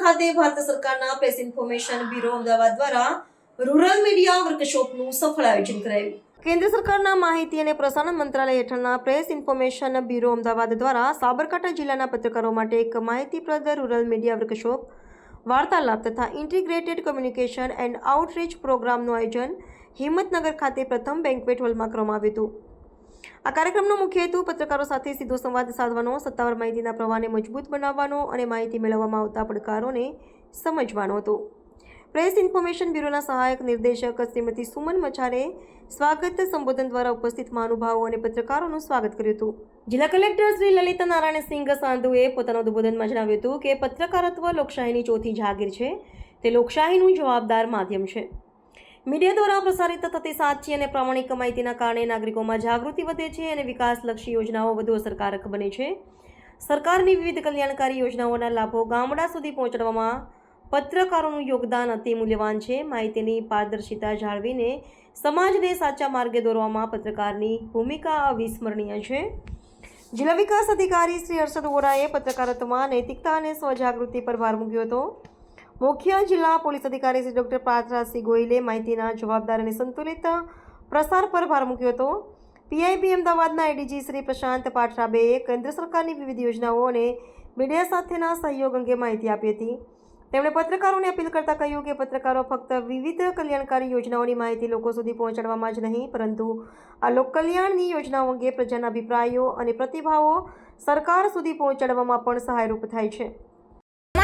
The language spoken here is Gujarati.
ખાતે ભારત સરકારના પ્રેસ ઇન્ફોર્મેશન બ્યુરો અમદાવાદ દ્વારા રૂરલ મીડિયા વર્કશોપનું સફળ આયોજન કરાયું. કેન્દ્ર સરકારના માહિતી અને પ્રસારણ મંત્રાલય હેઠળના પ્રેસ ઇન્ફોર્મેશન બ્યુરો અમદાવાદ દ્વારા સાબરકાંઠા જિલ્લાના પત્રકારો માટે એક માહિતીપ્રદ રૂરલ મીડિયા વર્કશોપ વાર્તાલાપ તથા ઇન્ટિગ્રેટેડ કમ્યુનિકેશન એન્ડ આઉટરીચ પ્રોગ્રામનું આયોજન હિંમતનગર ખાતે પ્રથમ બેન્ક્વેટ હોલમાં કરવામાં આવ્યું હતું. આ કાર્યક્રમનો મુખ્ય હેતુ પત્રકારો સાથે સીધો સંવાદ સાધવાનો, સત્તાવાર માહિતીના પ્રવાહને મજબૂત બનાવવાનો અને માહિતી મેળવવામાં આવતા પડકારોને સમજવાનો હતો. પ્રેસ ઇન્ફોર્મેશન બ્યુરોના સહાયક નિર્દેશક શ્રીમતી સુમન મચારે સ્વાગત સંબોધન દ્વારા ઉપસ્થિત મહાનુભાવો અને પત્રકારોનું સ્વાગત કર્યું હતું. જિલ્લા કલેક્ટર શ્રી લલિતા નારાયણ સિંઘ સાંધુએ પોતાના ઉદબોધનમાં જણાવ્યું હતું કે પત્રકારત્વ લોકશાહીની ચોથી જાગીર છે. તે લોકશાહીનું જવાબદાર માધ્યમ છે. મીડિયા દ્વારા પ્રસારિત થતી સાચી અને પ્રામાણિક માહિતીના કારણે નાગરિકોમાં જાગૃતિ વધે છે અને વિકાસલક્ષી યોજનાઓ વધુ અસરકારક બને છે. સરકારની વિવિધ કલ્યાણકારી યોજનાઓના લાભો ગામડા સુધી પહોંચાડવામાં પત્રકારોનું યોગદાન અતિ મૂલ્યવાન છે. માહિતીની પારદર્શિતા જાળવીને સમાજને સાચા માર્ગે દોરવામાં પત્રકારની ભૂમિકા અવિસ્મરણીય છે. જિલ્લા વિકાસ અધિકારી શ્રી હર્ષદ વોરાએ પત્રકારત્વમાં નૈતિકતા અને સ્વજાગૃતિ પર ભાર મૂક્યો હતો. મુખ્ય જિલ્લા પોલીસ અધિકારી શ્રી ડૉક્ટર પાર્થરાજસિંહ ગોયલે માહિતીના જવાબદાર અને સંતુલિત પ્રસાર પર ભાર મૂક્યો હતો. પીઆઈબી અમદાવાદના એડીજી શ્રી પ્રશાંત પાઠરાબેએ કેન્દ્ર સરકારની વિવિધ યોજનાઓ અને મીડિયા સાથેના સહયોગ અંગે માહિતી આપી હતી. તેમણે પત્રકારોને અપીલ કરતા કહ્યું કે પત્રકારો ફક્ત વિવિધ કલ્યાણકારી યોજનાઓની માહિતી લોકો સુધી પહોંચાડવામાં જ નહીં, પરંતુ આ લોકકલ્યાણની યોજનાઓ અંગે પ્રજાના અભિપ્રાયો અને પ્રતિભાવો સરકાર સુધી પહોંચાડવામાં પણ સહાયરૂપ થાય છે.